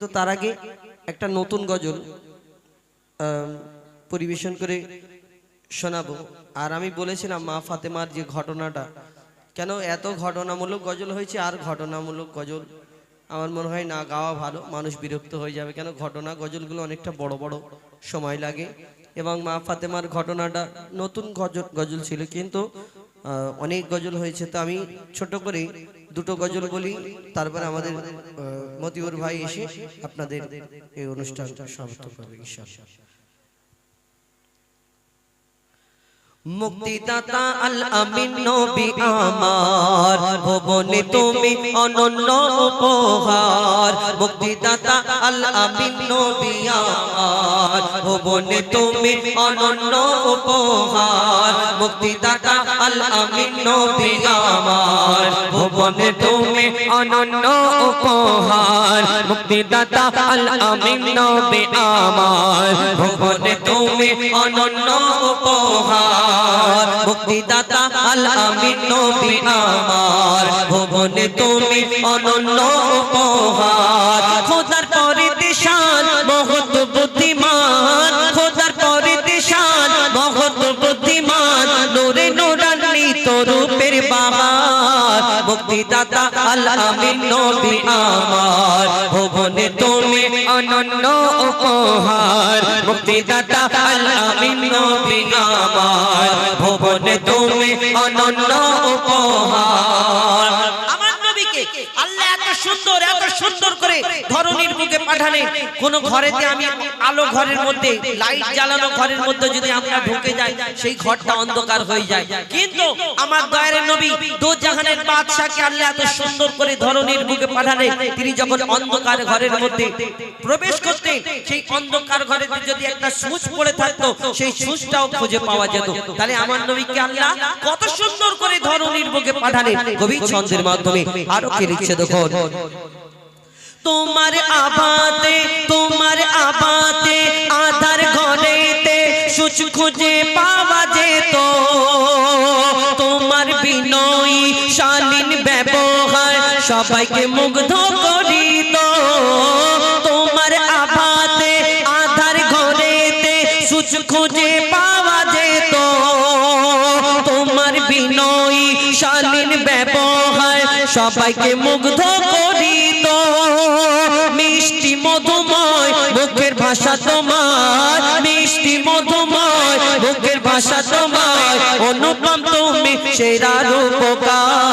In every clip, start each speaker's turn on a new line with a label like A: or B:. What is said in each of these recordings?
A: তো তার আগে একটা নতুন গজল পরিবেশন করে শোনাবো। আর আমি বলেছিলাম, মা ফাতেমার যে ঘটনাটা, কেন এত ঘটনামূলক গজল হয়েছে আর ঘটনামূলক গজল? আমার মনে হয় না, গাওয়া ভালো, মানুষ বিরক্ত হয়ে যাবে। কেন ঘটনা গজলগুলো অনেকটা বড় বড় সময় লাগে। এবং মা ফাতেমার ঘটনাটা নতুন গজল গজল ছিল, কিন্তু অনেক গজল হয়েছে। তো আমি ছোট করে দুটো গজল বলি, তারপরে আমাদের মতিউর ভাই এসে আপনাদের এই অনুষ্ঠানটা সমাপ্ত করবে, ইনশাআল্লাহ। মুক্তিদাতা আল আমিন নবী আমার, ভুবনে তুমি অনন্য উপহার। মুক্তিদাতা আল আমিন নবী আমার ভুবনে তুমি অনন্য উপহার, মুক্তিদাতা আল আমিন ভুবনে তুমি অনন্য উপহার, মুক্তিদাতা আল আমিন তুমি অনন্য উপহার, মুক্তিদাতা আল আমিন তুমি অনন্য উপহার খোদার মুক্তিদাতা আল আমিন নবী আমার। ভবনে তুমি অনন্য উপহার। মুক্তিদাতা আল আমিন নবী আমার। ভবনে তুমি অনন্য উপহার।
B: আল্লাহ এত সুন্দর এত সুন্দর করে ধরনীর বুকে পাঠালেন কোন ঘরেতে আমি আলো ঘরের মধ্যে, লাইট জ্বালানো ঘরের মধ্যে যদি আমরা ঢুকে যাই, সেই ঘরটা অন্ধকার হয়ে যায়। কিন্তু আমার দয়ার নবী দো জাহানের বাদশাকে আল্লাহ এত সুন্দর করে ধরনীর তিনি যখন অন্ধকার ঘরের মধ্যে প্রবেশ করতেন সেই অন্ধকার ঘরে যদি একটা সুচ পড়ে থাকতো, সেই সুচটাও খুঁজে পাওয়া যেত। তাহলে আমার নবীকে আল্লাহ কত সুন্দর করে ধরনীর বুকে পাঠালেন কবি ছন্দের মাধ্যমে। আরও কে লিখছে দেখো তোমার আবাতে তোমার আবাতে আধার ঘরেতে সুচ খুঁজে পাওয়া যেত। তোমার বিনয়ী শালীন ব্যবহার সবাইকে মুগ্ধ করিত। সবাইকে মুগ্ধ করিত। মিষ্টি মধুময়, মুখের ভাষা তোমার। মিষ্টি মধুময়, মুখের ভাষা তোমার। অনুপম তুমি সেরা রূপকার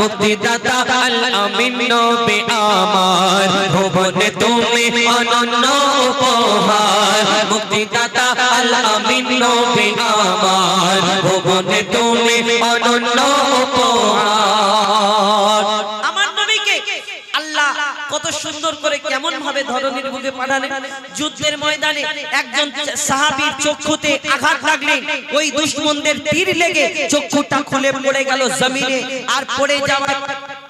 B: মুক্তিদাতা আল আমিন নবী আমার। ভুবনে তুমি অনন্য উপহার। মুক্তিদাতা আল আমিন নবী আমার। ভুবনে তুমি অনন্য উপহার। কত সুন্দর করে কেমন ভাবে ধরনের বুকে পাঠালেন। যুদ্ধের ময়দানে একজন সাহাবীর চক্ষুতে আঘাত লাগলে ওই দুশ্মনদের তীর লেগে চক্ষুটা খুলে পড়ে গেল জমিনে, আর পড়ে যাওয়ার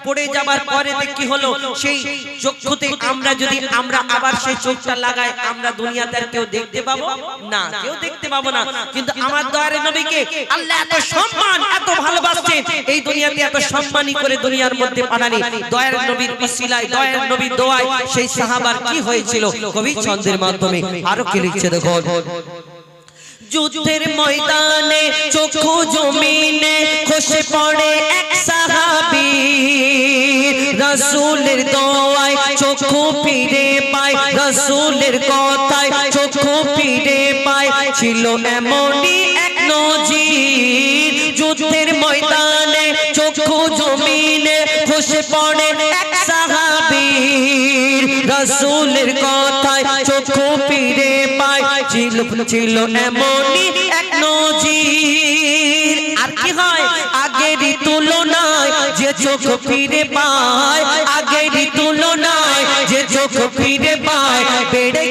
B: পড়ে যাবার পরে কি হলো সেই চক্ষুতে আমরা যদি আমরা আবার সেই চোখটা লাগাই আমরা দুনিয়াতে কেউ দেখতে পাবো না কেউ দেখতে পাবো না। কিন্তু আমার দয়ারে নবীকে আল্লাহ এত সম্মান এত ভালোবাসছেন এই দুনিয়াতে এত সম্মানই করে দুনিয়ার মধ্যে পাঠানি দয়ার নবীর উসিলায় দয়ার নবীর দোয়ায় সেই সাহাবার কি হয়েছিল? কবি ছন্দের মাধ্যমে আরও কি লিখছে দেখো। যুদ্ধের ময়দানে চক্ষু জমিনে খসে পড়ে এক সাহাবি রসুলের দোয়ায় চক্ষু ফিরে পায়। রসুলের কথায় চক্ষু ফিরে পায়। ছিল এমনই এক নজির। যুদ্ধের ময়দানে চক্ষু জমিনে খসে পড়ে রসুলের কথায় চক্ষু পিড়ে পায় ছিল ছিল এমনই এক নজির। আর কি হয়? আগেরই তুলনায় যে চোখ ফিরে পায়, আগেরই তুলনায় যে চোখ ফিরে পায়, বেড়ে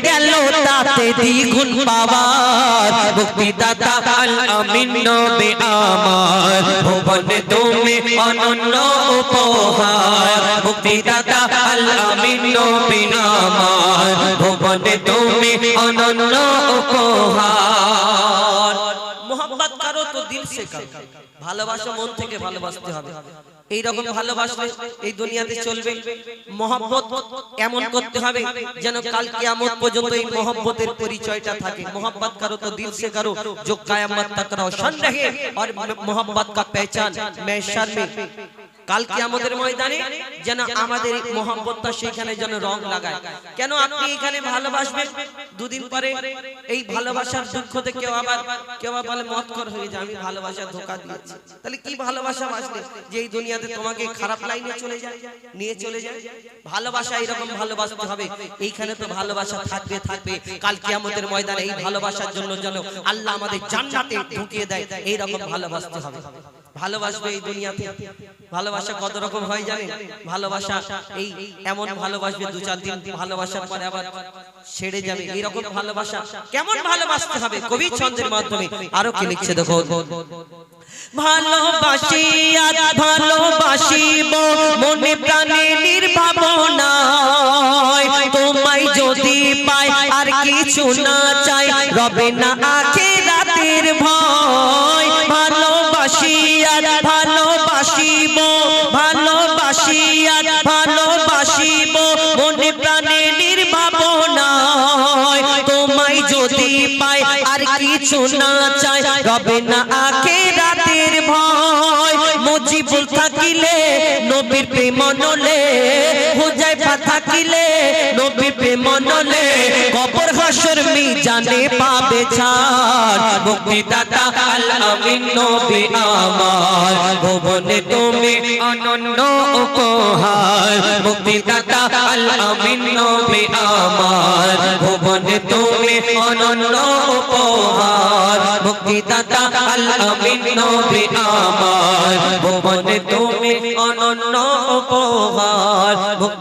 B: দ্বিগুণ পাওয়ার। মুক্তিদাতা আল আমিন নবে আমার। ভুবনে তুমি অনন্য উপহার। মুক্তিদাতা আল আমিন নবে আমার। ভুবনে তুমি অনন্য উপহার। মোহাম্মত কারও তো দিল সে ভালোবাসা মন থেকে ভালোবাসতে হবে। এই রকম ভালোবাসলে এই দুনিয়াতে চলবে মহব্বত এমন করতে হবে যেন কাল কিয়ামত পর্যন্ত এই মহব্বতের পরিচয়টা থাকে मोहब्बत करो तो दिल से करो जो कयामत तक रोशन रहे और मोहब्बत का पहचान मैशर में কাল কিয়ামতের ময়দানে যেন আমাদের এই মোহাম্মতটা সেখানে যেন রং লাগায়। কেন আপনি এখানে ভালোবাসবেন? দুদিন পরে এই ভালোবাসার দুঃখতে কেউ আবার কেউ আবার বলে মতকর হয়ে যায় আমি ভালোবাসার ধোকা দিয়েছি। তাহলে কি ভালোবাসা বাসলে যে এই দুনিয়াতে তোমাকে খারাপ লাইনে চলে যায় নিয়ে চলে যায় ভালোবাসা এরকম ভালোবাসতে হবে। এইখানে তো ভালোবাসা থাকবে থাকবে। কালকে কিয়ামতের ময়দানে এই ভালোবাসার জন্য যেন আল্লাহ আমাদের জান্নাতে ঢুকিয়ে দেয় এই রকম ভালোবাসতে হবে। ভালোবাসবে এই দুনিয়াতে। ভালোবাসা কত রকম হয় জানেন? ভালোবাসা এই এমন ভালোবাসবে দু, চার দিন ভালোবাসার পরে আবার ছেড়ে যাবে। এরকম ভালোবাসা কেমন ভালোবাসতে হবে? কবি ছন্দের মাধ্যমে আরও কি লিখছে দেখো
A: ভালোবাসি আর ভালোবাসিব, মনে প্রাণে নির্ভাবনায় তোমায় যদি পাই আর কিছু না চাই, রবে না আখে ভালোবাসি আর ভালোবাসিব ভালোবাসি আর ভালোবাসিব। মনে প্রাণে নির্ভাবনায় তোমায় যদি পাই আর কিছু না চাই, রবে না আখে রাতের ভয়। মুজিবুল থাকিলে, নবীর প্রেম নলে হুজাই থাকিলে, নবীর প্রেম নলে, কবর হাসর জানে পাবে ছাড়। মুক্তিদাতা আল আমিন নবী আমার। ভুবনে তুমি অনন্য উপহার। মুক্তিদাতা আল আমিন নবী আমার। ভুবনে তুমি অনন্য উপহার। মুক্তিদাতা আল আমিন নবী আমার।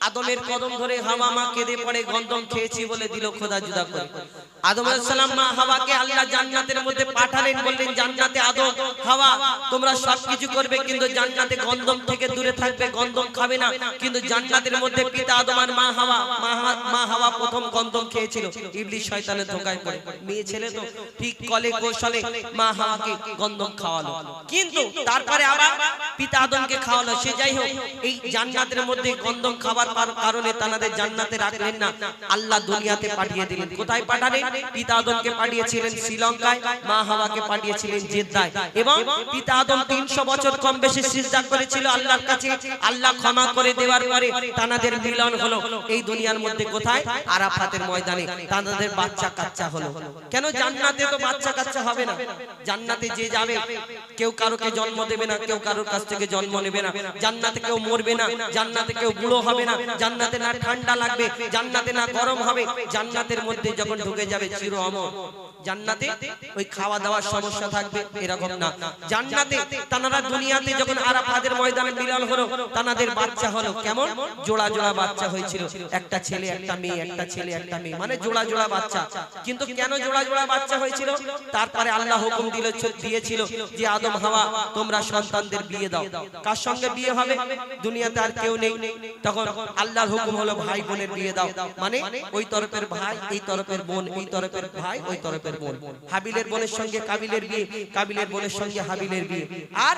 B: আদমের কদম ধরে হাওয়া মা কেঁদে পড়ে, গন্ধম খেয়েছি বলে দিল খোদা জুদা করে। আদম সালাম মা হাওয়াকে আল্লাহ জান্নাতের মধ্যে পাঠালেন, বললেন, জান্নাতে আদম, হাওয়া, তোমরা সবকিছু করবে, কিন্তু জান্নাতে গন্ধম থেকে দূরে থাকবে, গন্ধম খাবে না। কিন্তু জান্নাতের মধ্যে পিতা আদম আর মা হাওয়া মা হাওয়া প্রথম গন্ধম খেয়েছিল। ইবলিস শয়তানের ধোকায় পড়ে। মেয়ে ছেলে তো ঠিক কলে কৌশলে মা হাওয়াকে গন্ধম খাওয়ালো। কিন্তু তারপরে আবার পিতা আদমকে খাওয়ালো। সে যাই হোক, এই জান্নাতের মধ্যে গন্ধম খাবার পার- কারণে তানাদের জান্নাতে রাখলেন না। আল্লাহ দুনিয়াতে পাঠিয়ে দিলেন। কোথায় পাঠালেন? পিতা আদমকে পাঠিয়েছিলেন শ্রীলঙ্কায়, মা হাওয়াকে পাঠিয়েছিলেন জেদ্দায়। এবং পিতা আদম তিনশো বছর কম বেশি সিজদা করেছিল আল্লাহর কাছে। আল্লাহ ক্ষমা করে দেওয়ার পরে তানাদের মিলন হলো। এই দুনিয়ার মধ্যে কোথায়? আরাফাতের ময়দানে। তানাদের বাচ্চা কাচ্চা হলো। কেন জান্নাতে তো বাচ্চা কাচ্চা হবে না? জান্নাতে যে যাবে, কেউ কারোকে জন্ম দেবে না, কেউ কারোর কাছ থেকে জন্ম নেবে না। জান্নাতে কেউ মরবে না, জান্নাতে কেউ বুড়ো হবে না। জান্নাতে না ঠান্ডা লাগবে জান্নাতে না গরম হবে জান্নাতের মধ্যে যখন ঢুকে যাবে চির অমর। জান্নাতে ওই খাওয়া দাওয়ার সমস্যা থাকবে এরকম না। জান্নাতে তানারা দুনিয়াতে যখন আরাফাতের ময়দানে মিলন হলো তানাদের বাচ্চা হলো কেমন? জোড়া জোড়া বাচ্চা হয়েছিল। একটা ছেলে একটা মেয়ে একটা ছেলে একটা মেয়ে। মানে জোড়া জোড়া বাচ্চা। কিন্তু কেন জোড়া জোড়া বাচ্চা হয়েছিল? তারপরে আল্লাহ হুকুম দিল দিয়েছিল যে আদম হাওয়া তোমরা সন্তানদের বিয়ে দাও কার সঙ্গে বিয়ে হবে দুনিয়াতে আর কেউ নেই তখন আল্লাহর হুকুম হলো ভাই বোনের বিয়ে দাও। মানে ওই তরফের ভাই, এই তরফের বোন, এই তরফের ভাই, ওই তরফের বোন। হাবিলের বোনের সঙ্গে কাবিলের বিয়ে, কাবিলের বোনের সঙ্গে হাবিলের বিয়ে। আর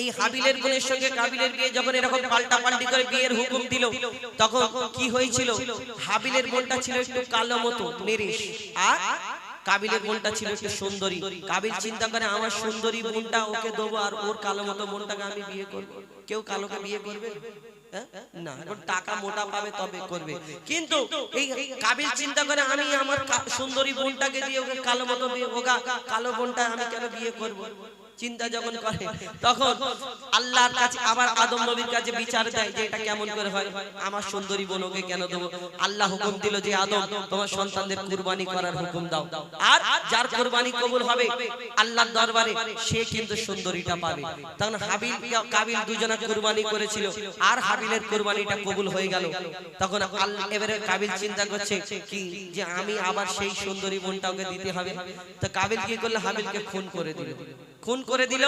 B: এই হাবিলের বোনের সঙ্গে কাবিলের বিয়ে যখন এরকম পাল্টা পাল্টি করে বিয়ের হুকুম দিল, তখন কি হয়েছিল? হাবিলের বোনটা ছিল একটু কালো মতো নেরিস আর কাবিলের বোনটা ছিল একটু সুন্দরী। কাবিল চিন্তা করে, আমার সুন্দরী বোনটা ওকে দেবো আর ওর কালো মতো বোনটাকে আমি বিয়ে করব। কেউ কালোকে বিয়ে করবে? না এখন টাকা মোটা পাবে তবে করবে। কিন্তু এই কাবিল চিন্তা করে আমি আমার সুন্দরী বোনটাকে দিয়ে ওকে কালো মতো বিয়ে ওগা কালো বোনটা আমি কেন বিয়ে করব? চিন্তা যখন করে তখন আল্লাহর কাছে আবার আদম নবীর কাছে বিচার দেয় যে এটা কেমন করে হয়? আমার সুন্দরী বোনকে কেন দেবো? আল্লাহ হুকুম দিল যে আদম তোমার সন্তানদের কুরবানি করার হুকুম দাও। আর যার কুরবানি কবুল হবে আল্লাহর দরবারে সে কিন্তু সুন্দরীটা পাবে। তখন হাবিল কাবিল দুজনা কুরবানি করেছিল। আর হাবিলের কুরবানিটা কবুল হয়ে গেল। তখন আল্লাহ এবারে কাবিল চিন্তা করছে কি? যে আমি আবার সেই সুন্দরী বোনটাকে দিতে হবে তো কাবিল কি করল হাবিলকে খুন করে দিল খুন করে দিল,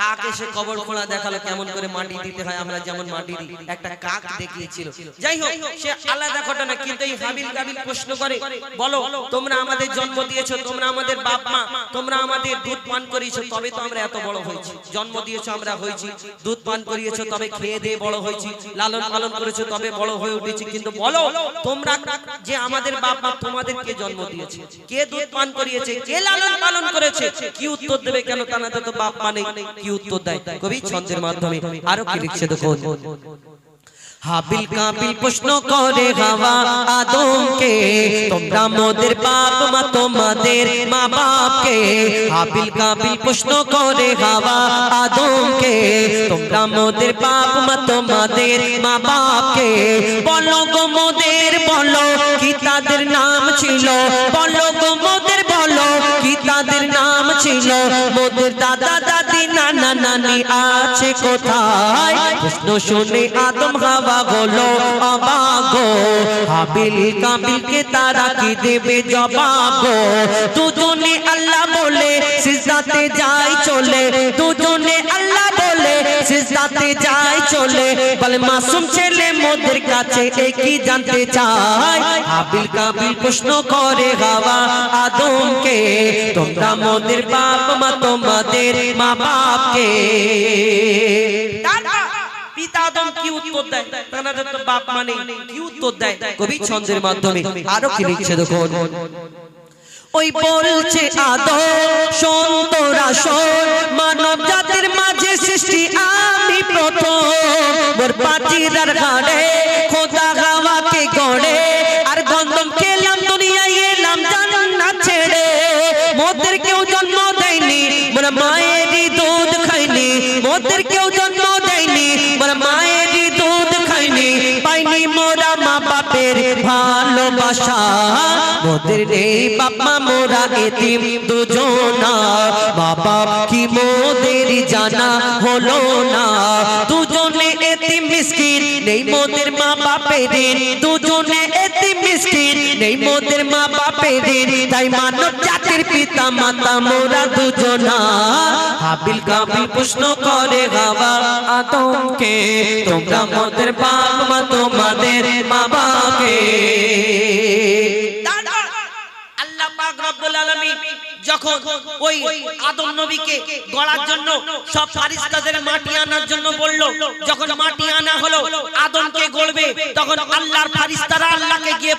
B: কাক এসে কবর খোঁড়া দেখাল, কেমন করে মাটি দিতে হয়, আমরা যেমন মাটি দিই, একটা কাক দেখিয়েছিল। যাই হোক, সে আলাদা ঘটনা, কিন্তু এই হাবিল কাবিল প্রশ্ন করে, বলো, তোমরা আমাদের জন্ম দিয়েছ, তোমরা আমাদের বাপ মা, তোমরা আমাদের দুধ পান করিয়েছো, তবে তো আমরা এত বড় হয়েছি। জন্ম দিয়েছ, আমরা হয়েছি, দুধ পান করিয়েছো, তবে খেয়ে দিয়ে বড় হয়েছি, লালন পালন করেছ, তবে বড় হয়ে উঠেছি, কিন্তু বলো, তোমরা যে আমাদের বাপ মা তোমাদেরকে জন্ম দিয়েছে, কে দুধ পান করিয়েছে, কে লালন পালন করেছে, কি উত্তর দেবে কেন তানাদের তো বাপ মানে কি উত্তর দেয়? কবি ছন্দের মাধ্যমে আরও কি লিখছে দেখুন? হাবিল কাবিল প্রশ্ন করে হাওয়া আদমকে, তোমরা মোদের বাপ মা তোমাদের মা বাপকে হাবিল কাবিল প্রশ্ন করে হাওয়া আদমকে, তোমরা মোদের বাপ মা তোমাদের মা বাপকে বলো গো মোদের, বলো কি তাদের নাম ছিল? বলো গো ছিল মোদের দাদা, দাদি, নানা, নানি আছে কোথায়? প্রশ্ন শুনে আদম হাওয়া হাবিল কাবিলকে তারা কি দেবে জবাবো দুজনে আল্লাহ বলে সিজাতে যায় চলে। দুজনে আল্লাহ সিজদাতে যায় চলে। বলে মাসুম ছেলে মোদের কাছে একই জানতে চায়? হাবিল কাবিল প্রশ্ন করে হাওয়া আদমকে তোমরা মোদের বাপ মা তোমাদের মা বাপকে পিতা আদম কি উত্তর দেয়? তাদের তো বাপ মানে কি উত্তর দেয়? কবি ছন্দের মাধ্যমে। আরও কি লিখছে দেখুন? ওই বলছে আদম মানব পাচিরার ঘাড়ে খোদা গাওয়াকে গড়ে আর গন্ধম খেলাম দুনিয়ায় এলাম জান্নাত ছেড়ে মোদের কেউ জন্ম দেয়নি মোর মায়েরই দুধ খাইনি মোদের কেউ জন্ম দেয়নি মোর মায়েরই দুধ খাইনি পাইনি মোরা মা বাপের ভালোবাসা মোদের নেই বাপমা মোরা এতিম দুজনা বাপ কি মোদের জানা হলো না দুজনে নেই মোদের মা বাপের দুজনে এতিম মিসকিন নেই মোদের মা বাপের তাই মানব জাতির পিতা, মাতা, মোরা দুজনা। হাবিল কাবিল প্রশ্ন করে হাওয়া আতঙ্কে তোমরা মোদের বাপ মা তোমাদের মা বাপকে আল্লাহ পাক যখন ওই আদম নবীকে গড়ার জন্য সব ফারিস্তাদের মাটি আনার জন্য বলল, যখন মাটি আনা হলো, আদমকে গড়বে, তখন আল্লাহর ফারিস্তারা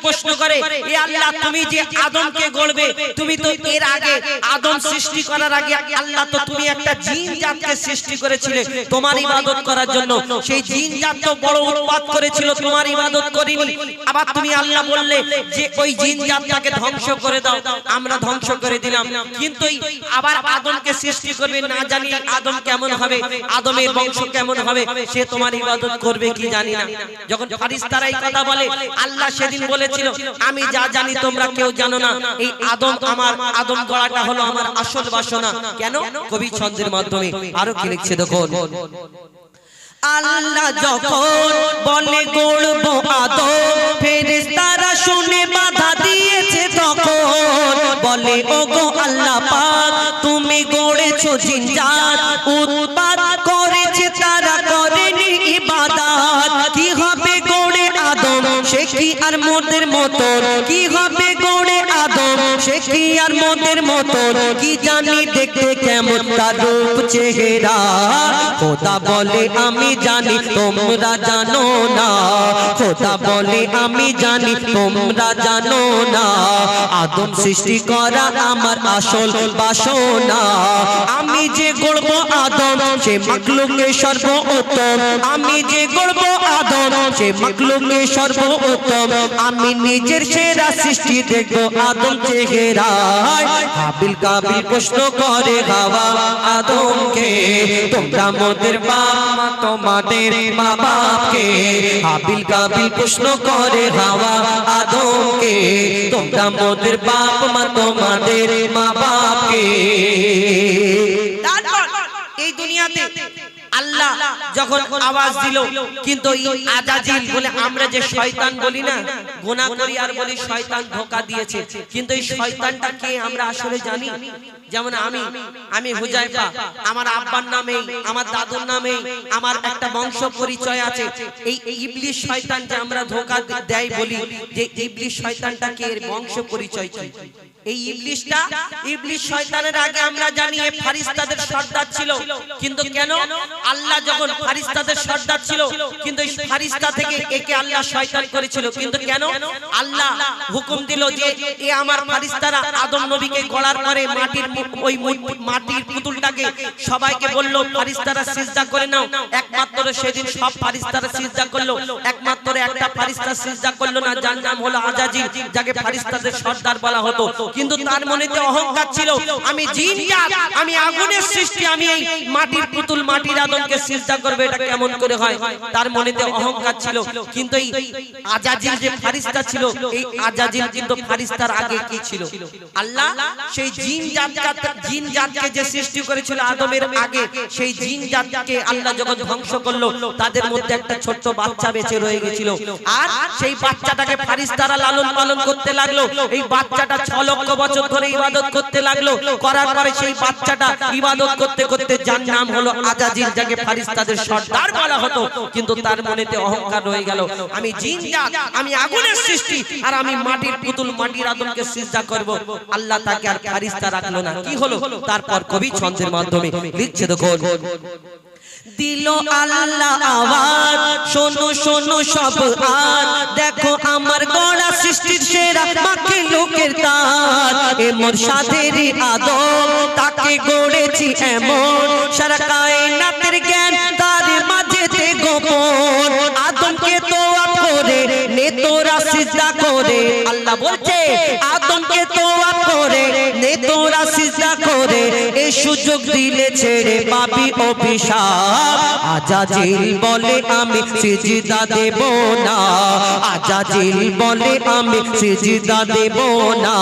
B: প্রশ্ন করে, এ আল্লাহ, তুমি যে আদমকে গড়বে, তুমি তো এর আগে আদম সৃষ্টি করার আগে আল্লাহ তো তুমি একটা জিন জাতকে সৃষ্টি করেছিলে। তোমার ইবাদত করার জন্য। সেই জিন জাত তো বড় উৎপাত করেছিল, তোমার ইবাদত করিনি। আবার তুমি আল্লাহ বললে যে, ওই জিন জাতটাকে ধ্বংস করে দাও। আমরা ধ্বংস করে দিলাম। কিন্তু আবার আদমকে সৃষ্টি করবে, না জানি আদম কেমন হবে, আদমের বংশ কেমন হবে, সে তোমার ইবাদত করবে কি জানি না। যখন ফারিস্তারা এই কথা বলে, আল্লাহ সেদিন বলেছিল, আমি যা জানি তোমরা কেউ জানো না। এই আদম আমার, আদম গড়াটা হলো আমার আসল বাসনা। কেন? কবি ছন্দের মাধ্যমে। আরও কি লিখছে দেখুন? আল্লাহ যখন বলে গড়ব আদম, ফেরেশতারা শুনে বাধা দিয়েছে তখন। বলে, ওগো আল্লাহ পাক, তুমি গড়েছো জিনজাত উৎপাত আর মোদের মতো কি হবে গড়ে আদম? সে কি আর মোদের মতো কি জানি দেখতে কেমন রূপ? চেহারা। খোদা বলে, আমি জানি তোমরা জানো না। খোদা বলে, আমি জানি তোমরা জানো না।
C: আদম সৃষ্টি করা আমার আসল বাসনা। আমি যে গড়ব আদম, সে মাকলুকে সর্বোত্তম। আমি যে গড়ব আদম, সে মাকলুকে সর্বোত্তম। আমি নিজের সেরা সৃষ্টি দেখব আদম চেহারায়। হাবিল কাবিল প্রশ্ন করে হাওয়া আদমকে তোমরা মোদের বাবা, তোমাদের মা বাপকে আবিল কাবিল প্রশ্ন করে হাওয়া আদমকে, তোমরা মোদের বাপ মা, তোমাদের মা বাপকে
B: এই দুনিয়াতে আল্লাহ যখন আওয়াজ দিল, কিন্তু এই আজাজিল বলে আমরা যে শয়তান বলি না, গোনা করি আর বলি শয়তান ধোকা দিয়েছে। কিন্তু এই শয়তানটা কে আমরা আসলে জানি? যেমন আমি আমি হুজাইফা, আমার আব্বার নামে, আমার দাদুর নামে, আমার একটা বংশ পরিচয় আছে। এই ইবলিশ শয়তান যে আমরা ধোকা দেয় বলি যে ইবলিশ শয়তানটা কে? এর বংশ পরিচয় কি? এই ইবলিশটা, ইবলিশ শয়তানের আগে আমরা জানি এ ফারিস্তাদের সর্দার ছিল। কিন্তু কেন? আল্লাহ যখন ফারিস্তাদের সর্দার ছিল, কিন্তু এই ফারিস্তা থেকে একে আল্লাহ শয়তান করেছিল। কিন্তু কেন? আল্লাহ হুকুম দিল যে, এ আমার ফারিস্তারা আদম নবীকে গড়ার পরে মাটির ওই মাটির পুতুলটাকে সবাইকে বলল, ফারিস্তারা সিজদা করে নাও। একমাত্র সেদিন সব ফারিস্তারা সিজদা করল। একমাত্র একটা ফারিস্তা সিজদা করল না, যার নাম হলো আজাজিল যাকে ফারিস্তাদের সর্দার বলা হতো। কিন্তু তার মনেতে অহংকার ছিল। আমি জিন জাত আমি আগুনের সৃষ্টি আমি এই মাটির পুতুল মাটির আদমকে সিজদা করবে এটা কেমন করে হয়? তার মনেতে অহংকার ছিল কিন্তু এই আজাজিল যে ফারিস্তা ছিল এই আজাজিল কিন্তু ফারিস্তার আগে কি ছিল? আল্লাহ সেই জিন জাতকে জিন জাতকে যে সৃষ্টি করেছিল আদমের আগে সেই জিন জাতকে আল্লাহ যখন ধ্বংস করল তাদের মধ্যে একটা ছোট্ট বাচ্চা বেঁচে রয়ে গেছিল। আর সেই বাচ্চাটাকে ফারিস্তারা লালন পালন করতে লাগল এই বাচ্চাটা ছ লক্ষ বছর ধরে ইবাদত করতে লাগল। করার পরে সেই বাচ্চাটা ইবাদত করতে করতে যার নাম হলো আজাজিল, যাকে ফারিস্তাদের সর্দার বলা হতো। কিন্তু তার মনেতে অহংকার রয়ে গেল। আমি জিন জাত, আমি আগুনের সৃষ্টি, আর আমি মাটির পুতুল মাটির আদমকে সিজদা করব। আল্লাহ তাকে আর ফারিস্তা রাখল না। কি হলো? তারপর কবি ছন্দের মাধ্যমে লিখছে দেখো
C: দিল আল্লাহ আওয়াজ। শোনো শোনো সব আর দেখো আমার গড়া সৃষ্টির সেরা মাকে লোকের তার এ মোর সাধের আদম তাকে গড়েছি এমন। সারা কায়নাতের জ্ঞান তার মাঝেতে গোপন। আদমকে তো করে নে তোরা সিজদা করে। আল্লাহ বলছে, আদমকে তো করে নে তোরা সিজদা করে। এই সুযোগ দিলে ছেড়ে পাবি অভিশাপ। আজাজিল বলে আমি সিজদা দেব না। আজাজিল বলে আমি সিজদা দেব না।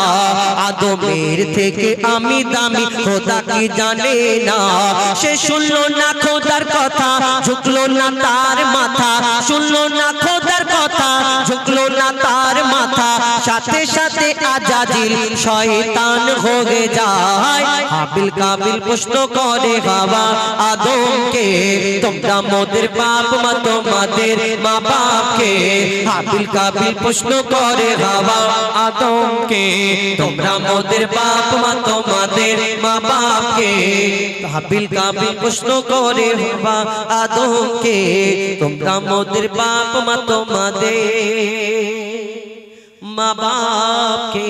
C: আদমের থেকে আমি দামি, খোদা কি জানে না। সে শুনলো না খোদার কথা, ঝুঁকলো না তার মাথা। শুনলো না খোদার কথা, ঝুঁকলো না তার মাথা, সাথে সাথে আজাজিল শয়তান হয়ে যায়। হাবিল কাবিল প্রশ্ন করে, বাবা আদমকে, তোমরা মোদের বাপ মা, তোমাদের মা বাপকে হাবিল কাবিল প্রশ্ন করে, বাবা আদমকে, তোমরা মোদের বাপ মা, তোমাদের মা বাপকে হাবিল কাবিল প্রশ্ন করে, বাবা আদমকে, তোমরা মোদের বাপ মা, তোমাদের মা বাপকে